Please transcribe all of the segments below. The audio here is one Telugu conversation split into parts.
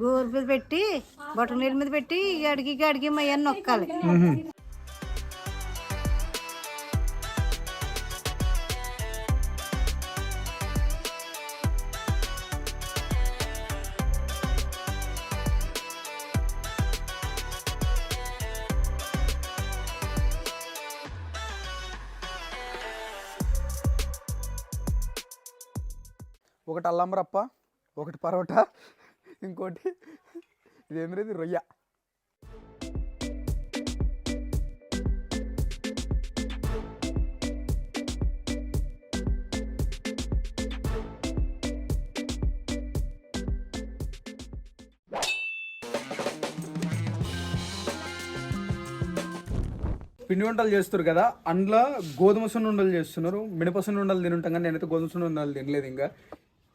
గోరు మీద పెట్టి బొట్ట నీళ్ళ మీద పెట్టి అడిగి అడిగి మయ్యని నొక్కాలి. ఒకటి అల్లంరప్ప ఒకటి పరోటా ఇంకోటి. ఇదేంద్రది రొయ్య. పిండి వంటలు చేస్తారు కదా అందులో గోధుమ సున్నుండలు చేస్తున్నారు. మినప సున్నుండలు తినుంటాం కానీ నేనైతే గోధుమ సున్నుండలు తినలేదు ఇంకా.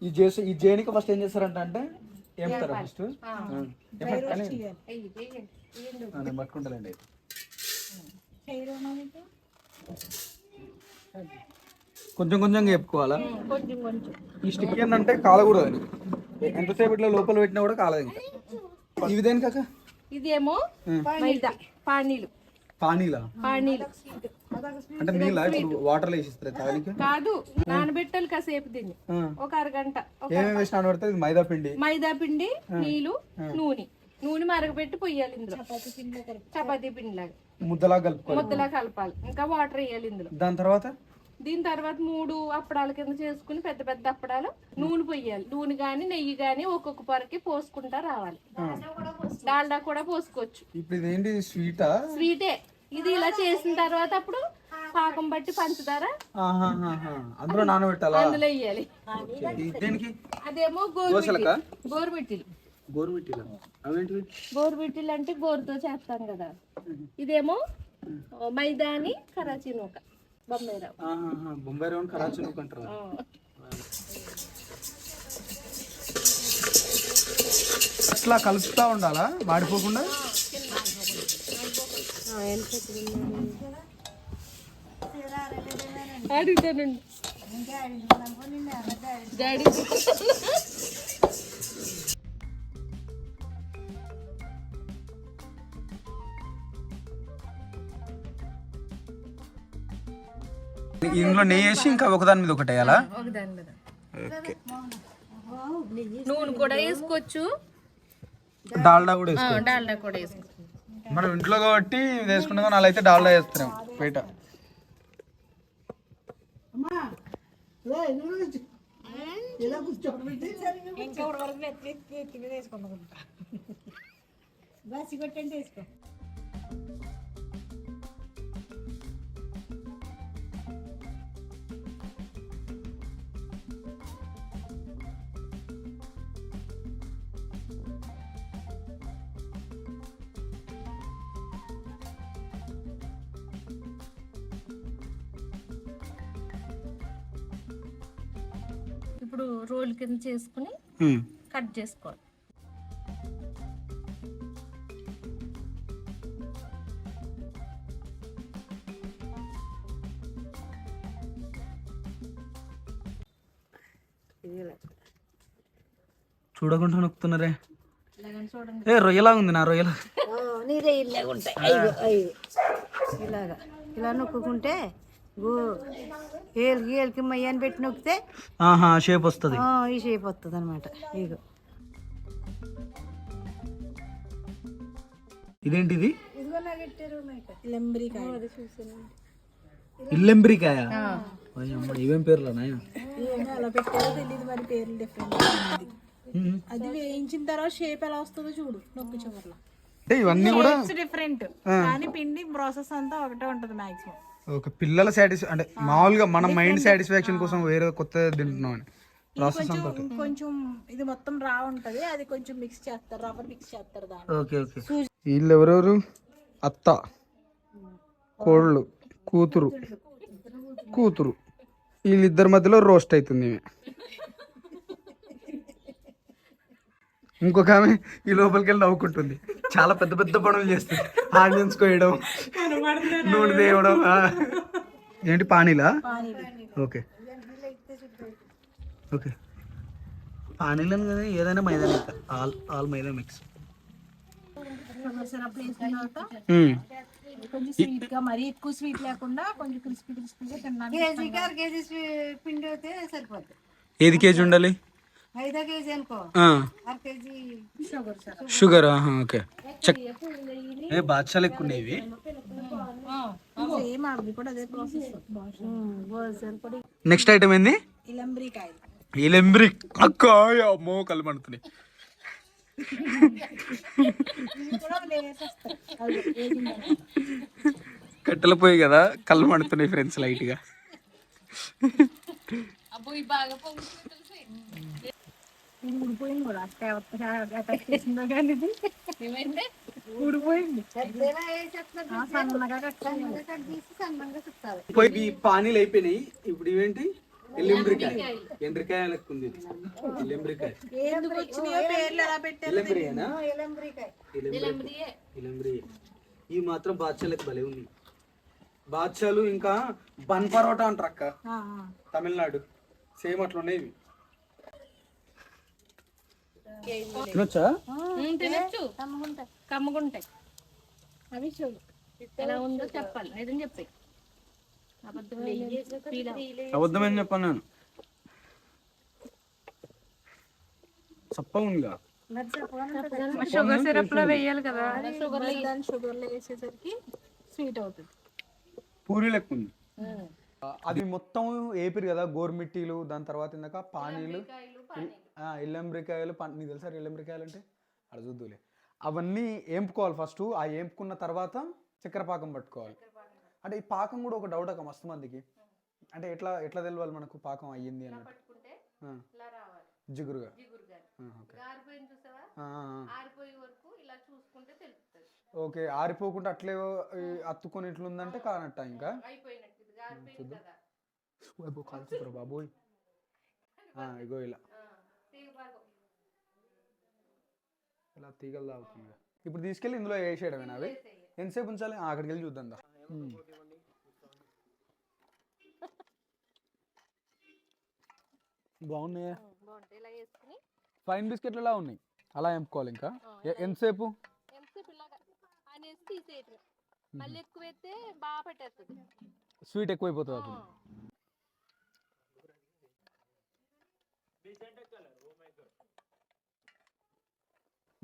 ఈ చేసి ఈ జేనికి ఫస్ట్ ఏం చేస్తారంట అంటే ఏమంటారా ఫస్ట్ నేను పట్టుకుంటానండి కొంచెం కొంచెం చెప్పుకోవాలా? కొంచెం కొంచెం. ఈ స్టిక్ ఏంటంటే కాలకూడదు అని ఎంతసేపు ఇట్లా లోపల పెట్టినా కూడా కాలదు ఇంకా. ఇవి దేని కాక ఇదేమో పానీలు. పానీలా? పానీలు. అంటే నీళ్ళ ఇప్పుడు వాటర్లో వేసిస్తారు తాగడానికి కాదు నానబెట్టాలి కాసేపు దీన్ని. ఒక అరగంట ఒక ఏమేమి వేసినా పడితే ఇది మైదా పిండి. మైదా పిండి నీళ్ళు నూనె. నూనె మరగబెట్టి పొయ్యాలి ఇందులో. చపాతీ పిండి లాగా ముద్దలా కలుపుకోవాలి. ముద్దలా కలపాలి. ఇంకా వాటర్ వేయాలి ఇందులో. దాని తర్వాత? దీని తర్వాత మూడు అప్పడాల కింద చేసుకుని పెద్ద పెద్ద అప్పడాలు నూనె పొయ్యాలి. నూనె గాని నెయ్యి గాని ఒక్కొక్క పొరకి పోసుకుంటా రావాలి. డాల్డా కూడా పోసుకోవచ్చు. ఇప్పుడు ఇదేంటి? స్వీటా స్వీటే ఇది ఇలా చేసిన తర్వాత అప్పుడు పాకం బట్టి పంచదార అందులో నానబెట్టాలా? అందులో వేయాలి. దేనికి? అదేమో గోరుమిట్టిలు గోరుమిట్టిలా అవేంటివి? గోరుమిట్టిలు అంటే గోరుతో చేస్తాం కదా. ఇదేమో మైదాని కరాచీ నూక రవ్వ. బొంబాయి రౌండ్ కరాచీ నువ్వు అంటారా. అట్లా కలుపుతా ఉండాలా? మాడిపోకుండా? అడుగుతానండి డాడీ ఇందులో నెయ్యి వేసి ఇంకా ఒకదాని మీద ఒకటి వేయాలా? నూనె కూడా వేసుకోవచ్చు. డాల్డా కూడా డాల్డా కూడా వేసుకోవచ్చు. మనం ఇంట్లో కాబట్టి వేసుకుంటాం కానీ అయితే డాల్డా వేస్తున్నాం బయట. ఇప్పుడు రోల్ కింద చేసుకుని కట్ చేసుకోవాలి. చూడకుండా నొక్కుతున్నారే? ఏ రొయ్యలా ఉంది నా రొయ్యలా. ఇలాగా. ఇలా నొక్కుంటే గో ఏలికి మయ్యాన్ని పెట్టి నొక్కితే ఆహా షేప్ వస్తుంది. ఆ, ఈ షేప్ వస్తుంది అనమాట ఇగో. ఇదేంటిది? ఇల్లెంబ్రికాయ. ఇవేం పేర్లు అలా పెట్టారో తెలియదు మరి పేర్లు డిఫరెంట్ అది వేయించిన తర్వాత షేప్ ఎలా వస్తుందో చూడు నొక్కి చివర్లో. ఇవన్నీ కూడా డిఫరెంట్ కానీ పిండి ప్రాసెస్ అంతా ఒకటే ఉంటది మాక్సిమం ఒక పిల్లల సాటిస్ఫై అంటే మామూలుగా మన మైండ్ సాటిస్ఫాక్షన్ కోసం వేరే కొత్త తింటున్నాం అని. ప్రాసెస్. కొంచెం ఇది మొత్తం రా ఉంటది అది కొంచెం మిక్స్ చేస్తారు రవ్వ మిక్స్ చేస్తారు ఓకే ఓకే. వీళ్ళు ఎవరెవరు అత్త కోళ్ళు కూతురు. కూతురు. వీళ్ళిద్దరి మధ్యలో రోస్ట్ అవుతుంది ఇంకొక ఆమె ఈ లోపలికి వెళ్ళి నవ్వుకుంటుంది. చాలా పెద్ద పెద్ద పనులు చేస్తుంది. ఆనియన్స్ కోయడం నూనె తేవడం ఏంటి పానీలా? ఓకే. ఓకే. పానీలను కదా ఏదైనా మైదా ఆల్ ఆల్ మైదా మిక్స్. కొంచెం ఎక్కువ స్వీట్ లేకుండా ఏది కేజీ ఉండాలి? Sugar okay. చెక్. ఏ బాద్షాలు ఎక్కువ ఉన్నాయి నెక్స్ట్ ఐటమ్ ఏంది? ఇలంబ్రి. అక్క అమ్మో కళ్ళు మండుతున్నాయి. కట్టెల పోయి కదా కళ్ళు మండుతున్నాయి ఫ్రెండ్స్ లైట్గా ఊడిపోయింది పానీలు అయిపోయినాయి. ఇప్పుడు ఇవేంటి? ఎల్లింబ్రికాయ ఎండ్రికాయ అనుకుంది ఎల్లింబ్రికాయ. ఈ మాత్రం బాద్షాలకు భలే ఉంది. బాద్షాలు ఇంకా బన్ పరోటా అంటారు అక్క. తమిళనాడు. సేమ్ అట్లా ఉన్నాయి తినొచ్చా? తినొచ్చు. కమ్మగుంటాయి కమ్మగుంటాయి అవి ఎలా ఉందో చెప్పాలి. నిజం చెప్పి. అబద్ధమని చెప్పాను నేను. చప్ప ఉందిగా షుగర్ సిరప్లో వేయాలి కదా. షుగర్ షుగర్లో వేసేసరికి స్వీట్ అవుతుంది. పూరి లెక్క ఉంది. అది మొత్తం వేపిరు కదా? గోర్మిట్టీలు దాని తర్వాత ఇందాక పానీలు. ఎల్లంబ్రికాయలు పంట నీకు తెలుసా ఎల్లంబ్రికాయలు అంటే అక్కడ చూద్దులే. అవన్నీ ఏంపుకోవాలి ఫస్ట్ ఆ ఏంపుకున్న తర్వాత చక్కెర పాకం పట్టుకోవాలి. అంటే ఈ పాకం కూడా ఒక డౌట్ ఒక మస్తు మందికి. అంటే ఎట్లా ఎట్లా తెలియాలి మనకు పాకం అయ్యింది అన్నట్టు జిగురుగా. ఓకే. ఆరిపోకుండా అట్లే అత్తుకొని ఇట్లుందంటే కానట్ట ఇంకా? చూద్దాం. బాబోయ్. ఇగో ఇలా. ఇలా తీగలు తాగుతుంది ఇప్పుడు తీసుకెళ్ళి ఇందులో వేసేయడమేనా అవి? ఎంతసేపు ఉంచాలి? అక్కడికి వెళ్ళి చూద్దాం దా. Hmm. బాగున్నాయా? ఫైన్ బిస్కెట్లు ఎలా ఉన్నాయి? అలా ఎంపుకోవాలి ఇంకా? ఎంతసేపు? స్వీట్ ఎక్కువైపోతుంది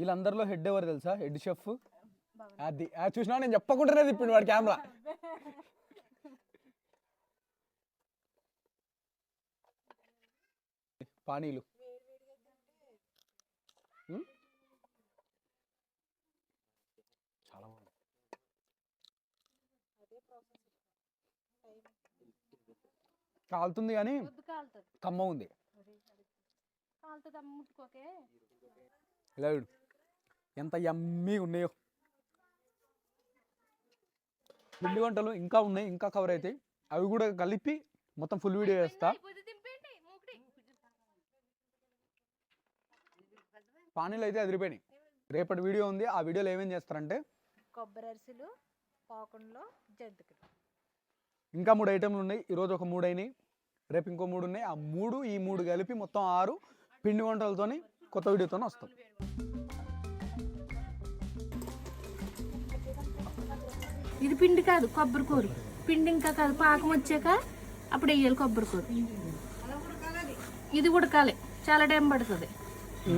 వీళ్ళందరిలో హెడ్ ఎవరు తెలుసా? Head chef. అది చూసినా నేను చెప్పకుండానే తిప్పిండు వాడు కెమెరా పానీలు. కాలుతుంది కానీ కమ్మ ఉంది. ఇలా ఎంత ఎమ్మీగా ఉన్నాయో. పిండి వంటలు ఇంకా ఉన్నాయి ఇంకా కవర్ అవుతాయి. అవి కూడా కలిపి మొత్తం ఫుల్ వీడియో వేస్తా పానీలు అయితే అదిరిపోయినాయి. రేపటి వీడియో ఉంది. ఆ వీడియోలో ఏమేం చేస్తారంటే? కొబ్బరి అరిసెలు ఇంకా మూడు ఐటెంలు ఉన్నాయి. ఈరోజు ఒక మూడు అయినాయి. రేపు ఇంకో మూడు ఉన్నాయి. ఆ మూడు ఈ మూడు కలిపి మొత్తం ఆరు పిండి వంటలతోని కొత్త వీడియోతోనే వస్తాం. ఇది పిండి కాదు కొబ్బరి కూర. పిండి ఇంకా కాదు పాకం వచ్చాక అప్పుడు వేయాలి కొబ్బరి కూర. ఇది ఉడకాలి చాలా టైం పడుతుంది.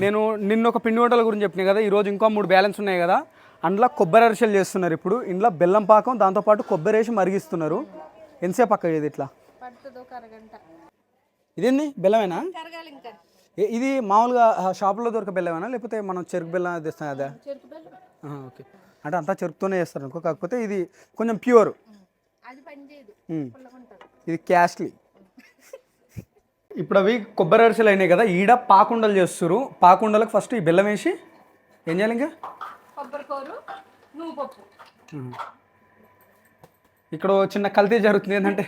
నేను నిన్న ఒక పిండి వంటల గురించి చెప్పినా కదా ఈరోజు ఇంకో మూడు బ్యాలెన్స్ ఉన్నాయి కదా. అందులో కొబ్బరి అరిసెలు చేస్తున్నారు ఇప్పుడు. ఇంట్లో బెల్లం పాకం దాంతోపాటు కొబ్బరి వేసి మరిగిస్తున్నారు. ఎంతసేపు అక్క ఇది ఇట్లా? ఇదేంది? బెల్లమేనా? ఇది మామూలుగా షాపులో దొరికే బెల్లమేనా? లేకపోతే మనం చెరుకు బెల్లం తెస్తాం కదా? ఓకే. అంటే అంతా చెరుకుతోనే చేస్తారు అనుకో. కాకపోతే ఇది కొంచెం ప్యూర్. ఇది క్యాస్ట్లీ ఇప్పుడు అవి కొబ్బరి అరిసెలు అయినాయి కదా ఈడ పాకుండలు చేస్తారు పాకుండలకు ఫస్ట్ ఈ బెల్లం వేసి ఏం చేయాలి ఇంకా? ఇక్కడ చిన్న కల్తీ జరుగుతుంది ఏంటంటే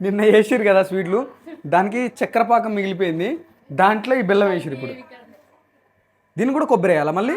నిన్న వేసిరు కదా స్వీట్లు. దానికి చక్కెర పాకం మిగిలిపోయింది. దాంట్లో ఈ బెల్లం వేసిరు ఇప్పుడు. దీన్ని కూడా కొబ్బరి వేయాలా మళ్ళీ?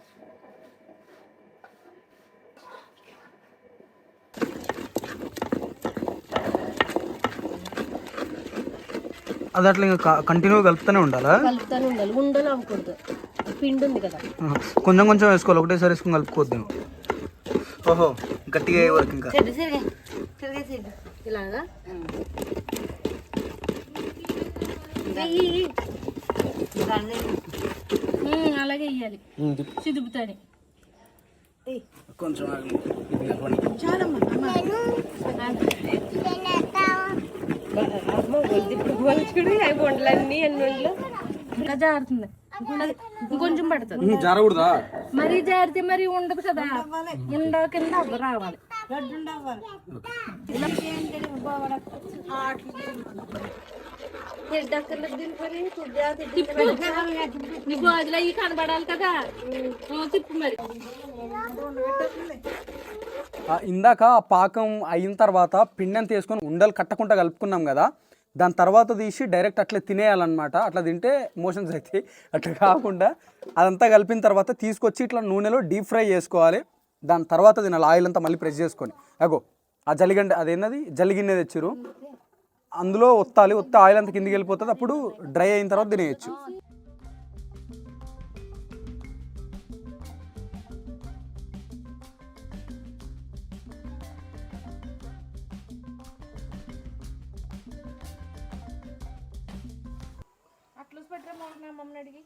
అది అట్లా ఇంకా కంటిన్యూ కలుపుతూనే ఉండాలా? కలుపుతానే ఉండాలి. ఉండలు అవ్వకూడదు. పిండి ఉంది కదా. కొంచెం కొంచెం వేసుకోవాలి. ఒకటేసారి వేసుకొని కలుపుకోవద్దు ఓహో గట్టిగా అయ్యే వరకు ఇంకా. ఇలాగా? అలాగే వేయాలి. చిదుపుతాని. కొంచెం ఆగండి. అవి వంటలన్నీ అన్ని వంటలు ఇంకా జారుతుంది. ఇంకొంచెం పడుతుంది. జారకూడదా? మరీ జారితే మరి ఉండదు కదా. ఉండ కింద రావాలి. తిప్పు అదిలో అవి కనబడాలి కదా తిప్పు మరి ఆ, ఇందాక ఆ పాకం అయిన తర్వాత పిండి అంతా వేసుకొని ఉండలు కట్టకుండా కలుపుకున్నాం కదా దాని తర్వాత తీసి డైరెక్ట్ అట్లా తినేయాలన్నమాట. అట్లా తింటే మోషన్స్ అవుతాయి అట్లా కాకుండా అదంతా కలిపిన తర్వాత తీసుకొచ్చి ఇట్లా నూనెలో డీప్ ఫ్రై చేసుకోవాలి. దాని తర్వాత తినాలి ఆయిల్ అంతా మళ్ళీ ప్రెస్ చేసుకొని. అగో ఆ జలిగంట అదేంటది జలిగిన్నె తెచ్చిరు అందులో ఒత్తాలి ఒత్త ఆయిల్ అంతా కిందికి వెళ్ళిపోతుంది అప్పుడు డ్రై అయిన తర్వాత తినేయచ్చు. అట్లా పెట్టరా మా మమ్మల్ని అడిగి.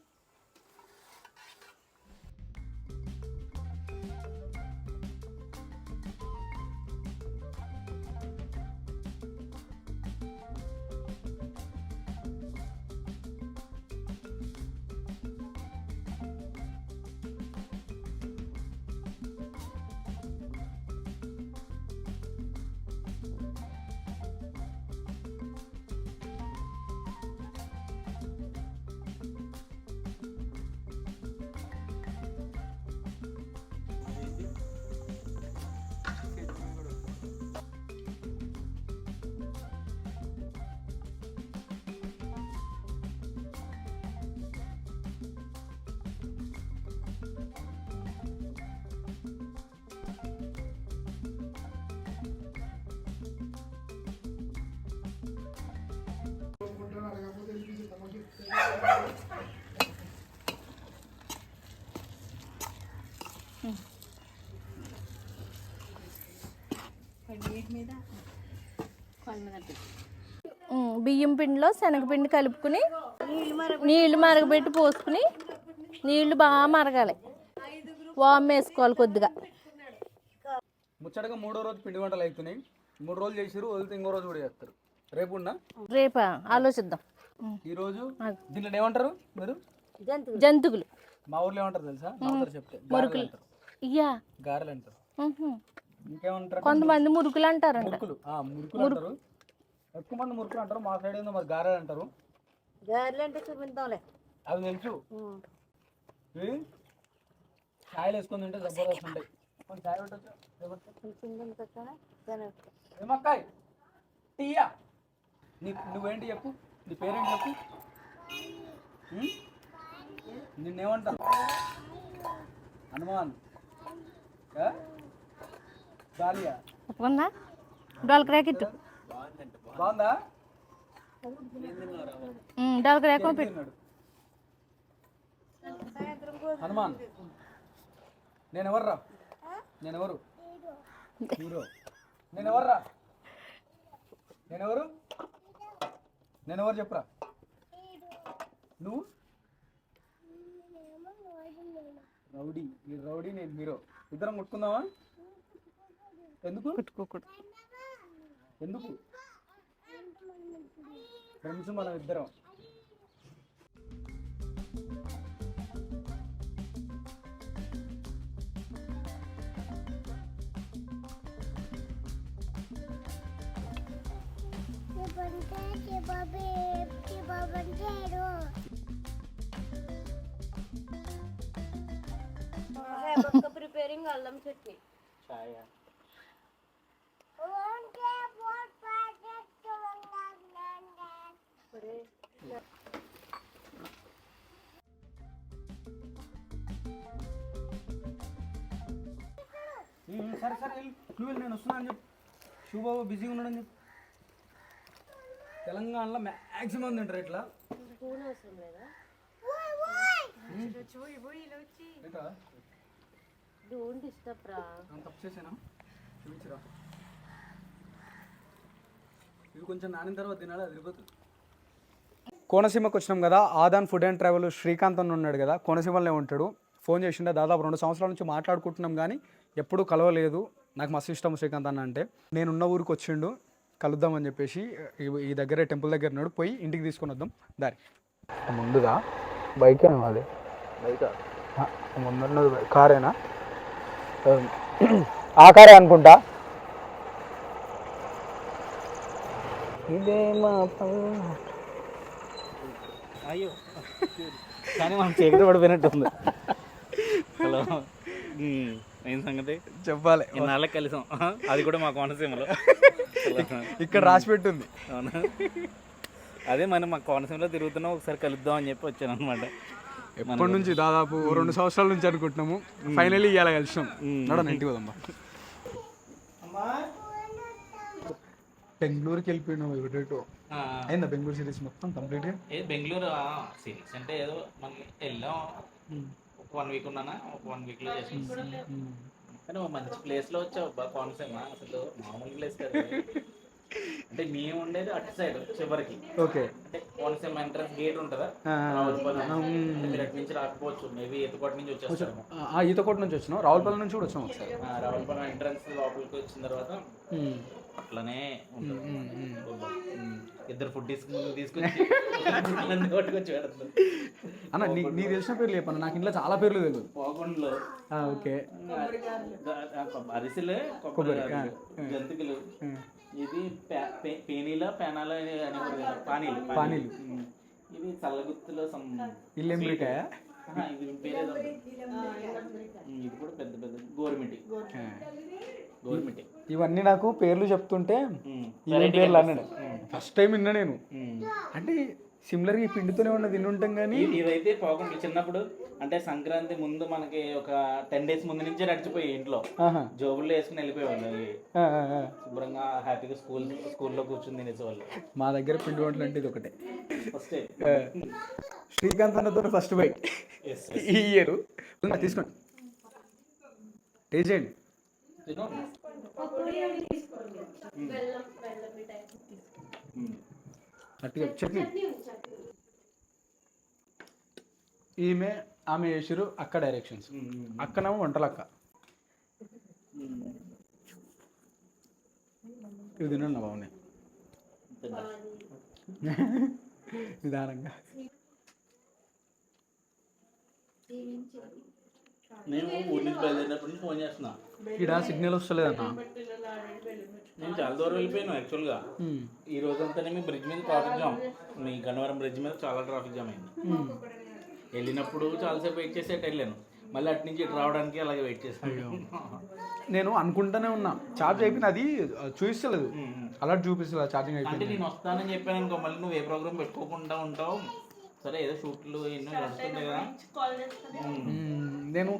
బియ్యం పిండిలో శనగపిండి కలుపుకుని నీళ్ళు మరగబెట్టి పోసుకుని నీళ్ళు బాగా మరగాలి. వామ్ వేసుకోవాలి కొద్దిగా. ముచ్చటగా మూడో రోజు పిండి వంటలు అవుతున్నాయి మూడు రోజులు చేసిరు వదిలితే ఇంకో రోజు కూడా చేస్తారు. రేపు ఉన్నా? రేపా? ఆలోచిద్దాం. ఈ రోజు దీంట్లో ఏమంటారు మీరు? జంతువులు. మా ఊర్లో ఏమంటారు తెలుసా? చెప్తే గారెలు అంటారు. ఇయ్యా. గారెలు అంటారు. ఇంకేమంటారు? కొంతమంది మురుకులు అంటారంట. మురుకులు. ఆ, మురుకులు అంటారు. ఎక్కువ మంది మురుకులు అంటారు మా సైడ్ ఏందో మరి గారెలు అంటారు. గారెలు అంటే చూపిద్దాంలే అవి తెలుసు. ఇవి ఛాయలు వేసుకొని తింటే జబర్దస్త్ ఉంటాయి? కొంచెం ఛాయ్ పెట్టచ్చు ఏమక్కాయ్ టీయా. నీ నువ్వేంటి చెప్పు? నీ పేరేంటి చెప్పు? ఉం? నిన్నేమంటారు హనుమాన్? గాలియా ఒప్పుకుందా డోల్కరా కిట్టు. బాగుందా. హనుమాన్ నేను ఎవర్రా నేను ఎవరు హీరో నేను ఎవర్రా నేను ఎవరు నేను ఎవరు చెప్పరా? నువ్వు? రౌడీ. ఈ రౌడీ నేను హీరో. ఇద్దరం కొట్టుకుందామా? ఎందుకు? ఎందుకు? ఫ్రెండ్స్ మనం ఇద్దరం. ప్రిపేరింగ్ అల్లం చట్నీ. సరే సరే వెళ్ళి నువ్వు వెళ్ళి నేను వస్తున్నాను అని చెప్పు శివబాబు బిజీగా ఉన్నాడని చెప్పు తెలంగాణలో మ్యాక్సిమం తింటారు ఇట్లా డోంట్ డిస్టర్బ్ రా తప్పు చేసానా చూపించరా ఇవి కొంచెం నానిన తర్వాత తినాలి అది కోనసీమకు వచ్చినాం కదా. ఆదాన్ ఫుడ్ అండ్ ట్రావెల్ శ్రీకాంత్ అని ఉన్నాడు కదా. కోనసీమలోనే ఉంటాడు. ఫోన్ చేసిండే దాదాపు రెండు సంవత్సరాల నుంచి మాట్లాడుకుంటున్నాం కానీ ఎప్పుడూ కలవలేదు. నాకు మస్తు ఇష్టం శ్రీకాంత్ అన్న అంటే. నేను ఉన్న ఊరికి వచ్చిండు. కలుద్దామని చెప్పేసి ఈ- ఈ దగ్గరే టెంపుల్ దగ్గర ఉన్నాడు. పోయి ఇంటికి తీసుకొని వద్దాం. దారి. ముందుదా? బైక్ అది. బైక్? ముందున్నది కారేనా? ఆ కారే అనుకుంటా. ఇదే మా అయ్యో. కానీ మనం చీకటి పడిపోయినట్టుంది. హలో. ఏం సంగతి? చెప్పాలి. ఇన్నాళ్ళకి కలిసాం. అది కూడా మా కోనసీమలో. ఇక్కడ రాసి పెట్టుంది. అవునా? అదే మనం మా కోనసీమలో తిరుగుతున్నాం ఒకసారి కలుద్దాం అని చెప్పి వచ్చాను అనమాట ఎప్పటి నుంచి? దాదాపు రెండు సంవత్సరాల నుంచి అనుకుంటున్నాము. ఫైనల్లీ ఇవాళ కలిసినాం నడన ఇంటికి పోదమ్మా బెంగళూరుకి వెళ్ళిపోయినావు ఒకటేటో అయిందా బెంగళూరు సిరీస్ మొత్తం కంప్లీట్గా? ఏ బెంగళూరు సిరీస్ అంటే ఏదో మనం వెళ్ళాం. ఒక వన్ వీక్ ఉన్నానా? ఒక వన్ వీక్లో చేసుకుంటాం కానీ ఒక మంచి ప్లేస్లో వచ్చావు. బా కోనసీమ. అసలు మామూలు ప్లేస్ కాదు. అంటే మేము ఉండేది అటు సైడ్ చివరికి. ఓకే. అంటే కోనసీమ ఎంట్రన్స్ గేట్ ఉంటుందా? మీరు అటు నుంచి రాకపోవచ్చు. మేబీ ఎత్తుకోట నుంచి వచ్చేస్తాము ఆ ఈతకోట నుంచి వచ్చినాం. రావులపల్లి నుంచి కూడా వచ్చినాం ఒకసారి. ఆ, రావులపాలెం ఎంట్రన్స్ లోపలికి వచ్చిన తర్వాత అట్లనే. ఇద్దరు ఫుడ్ తీసుకుని తీసుకొచ్చి పెడుతుంది అన్న నీ నీకు తెలిసిన పేర్లు చెప్పన్న. నాకు ఇంట్లో చాలా పేర్లు తెలియదు పోకుండా. ఆ, ఓకే. అరిసెలే కొబ్బరి జంతికలు. ఇది పేనీల పేనాల పానీలు పానీలు. ఇది చల్లగుత్తులో సమ్ ఇల్లెంబ్రికాయ? ఇది పేరేదో. ఇది కూడా పెద్ద పెద్ద గోరుమిటి. గోరుమిటి ఇవన్నీ నాకు పేర్లు చెప్తుంటే పేర్లు అన్నాడు. ఫస్ట్ టైం విన్నా నేను. అంటే సిమిలర్గా ఈ పిండితోనే ఉన్న తిని ఉంటాం కానీ ఇ- ఇవైతే పోకుండా చిన్నప్పుడు అంటే సంక్రాంతి ముందు మనకి ఒక టెన్ డేస్ ముందు నుంచే నడిచిపోయి ఇంట్లో. జోబుల్లో వేసుకుని వెళ్ళిపోయేవాళ్ళు. శుభ్రంగా హ్యాపీగా స్కూల్ స్కూల్లో కూర్చుని తినేసేవాళ్ళు. మా దగ్గర పిండి వంటలు అంటే ఇది ఒకటే. ఫస్ట్ శ్రీకాంత్ అన్నతో ఫస్ట్ బైక్ ఈ ఇయర్ తీసుకోండి. టేస్ట్ చేయండి. చట్నీ ఈమె ఆమె చేసిరు అక్క డైరెక్షన్స్ అక్కనేమో వంటలక్క ఇవి తినండి బాగున్నాయి నిదానంగా నేను ఊరి నుంచి బయలుదేరినప్పటి నుంచి ఫోన్ చేస్తున్నా. ఇక్కడ సిగ్నల్ వస్తలేదన్న నేను చాలా దూరం వెళ్ళిపోయాను యాక్చువల్గా. ఈ రోజంతానే మీ బ్రిడ్జ్ మీద ట్రాఫిక్ జామ్ మీ గన్నవరం బ్రిడ్జ్ మీద చాలా ట్రాఫిక్ జామ్ అయింది. వెళ్ళినప్పుడు చాలాసేపు వెయిట్ చేసి అటు వెళ్ళాను. మళ్ళీ అటు నుంచి ఇటు రావడానికి అలాగే వెయిట్ చేశాను. నేను అనుకుంటానే ఉన్నా. ఛార్జ్ అయిపోయింది. అది చూపిస్తలేదు. అలర్ట్ చూపిస్తలేదు. ఛార్జింగ్ అంటే అయిపోయింది. నేను వస్తానని చెప్పాను అనుకో మళ్ళీ నువ్వు ఏ ప్రోగ్రామ్ పెట్టుకోకుండా ఉంటావు? సరే ఏదో షూట్లు ఎన్నో నడుస్తుంటాయి కదా. నేను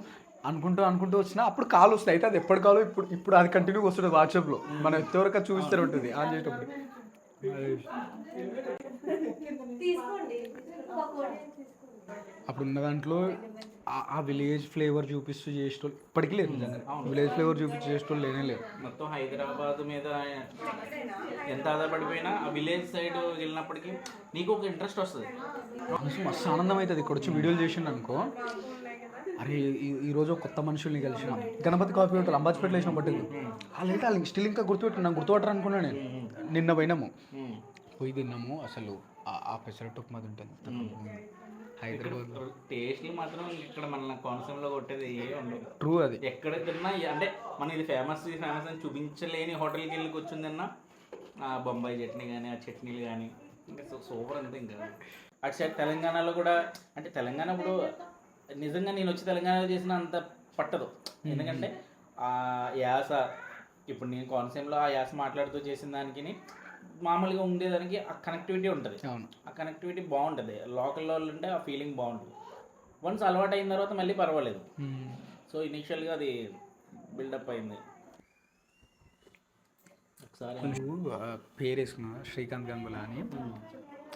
అనుకుంటూ అనుకుంటూ వచ్చిన అప్పుడు కాల్ వస్తాయి. అయితే అది ఎప్పటి కాలో ఇప్పుడు ఇప్పుడు అది కంటిన్యూగా వస్తుంది వాట్సాప్లో మనం ఎంతవరకు అది చూపిస్తారు ఉంటుంది ఆన్ చేసేటప్పుడు అప్పుడు ఉన్న దాంట్లో ఆ- విలేజ్ ఫ్లేవర్ చూపిస్తూ చేసేటోళ్ళు ఇప్పటికీ లేదు నిజంగా. విలేజ్ ఫ్లేవర్ చూపించి చేసేటోళ్ళు లేనే లేరు. మొత్తం హైదరాబాద్ మీద ఎంత ఆధారపడిపోయినా ఆ విలేజ్ సైడ్ వెళ్ళినప్పటికీ నీకు ఒక ఇంట్రెస్ట్ వస్తుంది. మనసు మస్తు ఆనందం అవుతుంది ఇక్కడ వచ్చి వీడియోలు చేసిండు అనుకో అరే ఈ- ఈ రోజు ఒక కొత్త మనుషుల్ని కలిసిన. గణపతి కాఫీ హోటల్ అంబాజ్పేటలో వేసిన పట్టింది వాళ్ళు అయితే వాళ్ళు స్టిల్ ఇంకా గుర్తుపెట్టు నాకు గుర్తుపట్టరు అనుకున్నా నేను. నిన్న పోయినాము. పోయి తిన్నాము. అసలు ఆ- పెసరట్టు ఉప్మా ఉంటుంది హైదరాబాద్ టేస్ట్లు మాత్రం ఇక్కడ మన కోనసీమలో కొట్టేది ఏ ట్రూ అది. ఎక్కడ తిన్నా అంటే మనం ఇది ఫేమస్ ఫేమస్ అని చూపించలేని హోటల్కి వెళ్ళి కూర్చుందన్నా ఆ బొంబాయి చట్నీ కానీ ఆ చట్నీలు కానీ ఇంకా సూపర్ అంతే ఇంకా. అటు సైడ్ తెలంగాణలో కూడా అంటే తెలంగాణ ఇప్పుడు నిజంగా నేను వచ్చి తెలంగాణలో చేసిన అంత పట్టదు. ఎందుకంటే ఆ యాస ఇప్పుడు నేను కోనసీమలో ఆ యాస మాట్లాడుతూ చేసిన దానికి మామూలుగా ఉండేదానికి ఆ కనెక్టివిటీ ఉంటుంది. ఆ కనెక్టివిటీ బాగుంటుంది. లోకల్ వాళ్ళు ఉంటే ఆ ఫీలింగ్ బాగుంటుంది. వన్స్ అలవాటు అయిన తర్వాత మళ్ళీ పర్వాలేదు. సో ఇనిషియల్గా అది బిల్డప్ అయింది. ఒకసారి పేరు వేసుకున్నావు శ్రీకాంత్ గంగుల అని.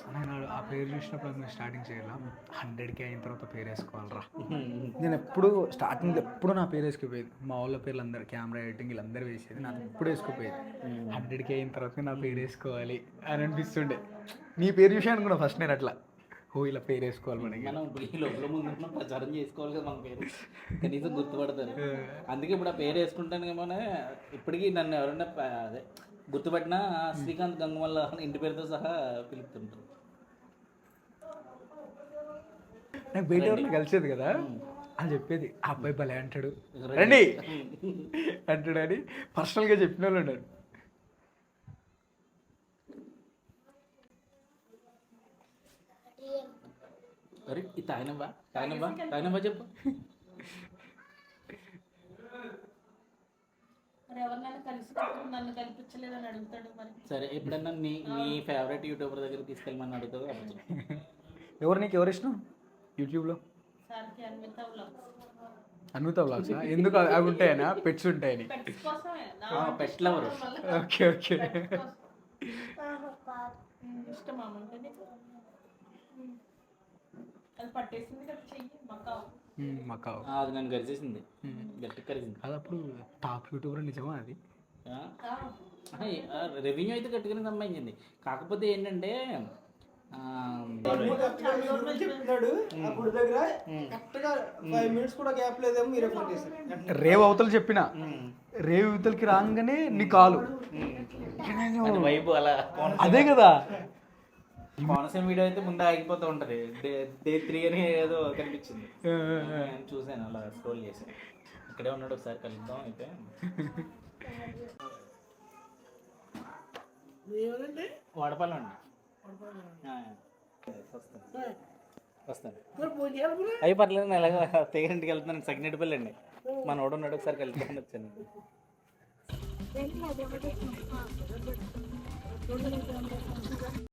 నేను ఆ పేరు చూసినప్పుడు నేను స్టార్టింగ్ చేయాల? హండ్రెడ్కి అయిన తర్వాత పేరు వేసుకోవాలరా. నేను ఎప్పుడు స్టార్టింగ్ ఎప్పుడు నా పేరు వేసుకుపోయేది. మా వాళ్ళ పేర్లు అందరు కెమెరా ఎడిటింగ్ వీళ్ళందరూ వేసేది. నాకు ఎప్పుడు వేసుకుపోయేది. హండ్రెడ్కి అయిన తర్వాత నా పేరు వేసుకోవాలి అని అనిపిస్తుండే. నీ పేరు చూసి అనుకున్నా ఫస్ట్ నేను అట్లా. ఓ ఇలా పేరు వేసుకోవాలి మనకి. మనం ఇప్పుడు ఈ లోపల ముందు ప్రచారం చేసుకోవాలి కదా మన పేరు. కనీసం గుర్తుపడతారు. అందుకే ఇప్పుడు ఆ పేరు వేసుకుంటానేమోనే ఇప్పటికీ నన్ను ఎవరైనా ప- అదే గుర్తుపట్టినా శ్రీకాంత్ గంగమల్ల ఇంటి పేరుతో సహా పిలుపుతుంటారు. నాకు బయట ఎవరిని కలిసేది కదా. అని చెప్పేది ఆ అబ్బాయి భలే అంటాడు. రండి. అంటాడు అని పర్సనల్గా చెప్పిన వాళ్ళు ఉన్నారు. అరే చెప్పు. సరే ఎప్పుడన్నా నీ నీ ఫేవరెట్ యూట్యూబర్ దగ్గర తీసుకెళ్ళమని అడుగుతుంది అడుగుతుంది ఎవరు నీకు ఎవరు ఇష్టం యూట్యూబ్లో అన్విత బ్లాగ్స్ ఎందుకు అవి- ఉంటాయనా? పెట్స్ ఉంటాయని. Pet lover okay okay. ఇష్టం అంటే నీకు ఉమ్. అది పట్టేసింది కదా చెయ్యి మక్క మాకు అది నన్ను గరిచేసింది గట్టి కరిచింది అది అప్పుడు టాప్ యూట్యూబర్ నిజమా అది? రెవెన్యూ అయితే గట్టిగానే సంపాదించింది. కాకపోతే ఏంటంటే ఆ, చెప్పినాడు అప్పుడు దగ్గర కరెక్ట్గా ఫైవ్ మినిట్స్ కూడా గ్యాప్ లేదేమో మీరే ఫోన్ చేశారు. రేవ్ అవతలు చెప్పిన. రేవ్ అవతలకి రాగానే నీ కాలు. అది కదా. కోనసీమ వీడియో అయితే ముందే ఆగిపోతూ ఉంటది. డే డే త్రీ అని ఏదో కనిపించింది. చూశాను అలా స్క్రోల్ చేశాను. ఇక్కడే ఉన్నాడు ఒకసారి కలుద్దాం అయితే. వాడపాలం అండి. ఆ, వస్తాను. అయ్యి పర్లేదు నేను ఎలాగో తెగంటికి వెళ్తున్నాను సగ్నెట్పల్లి అండి మన వాడు ఉన్నాడు ఒకసారి కలుద్దాం వచ్చాను.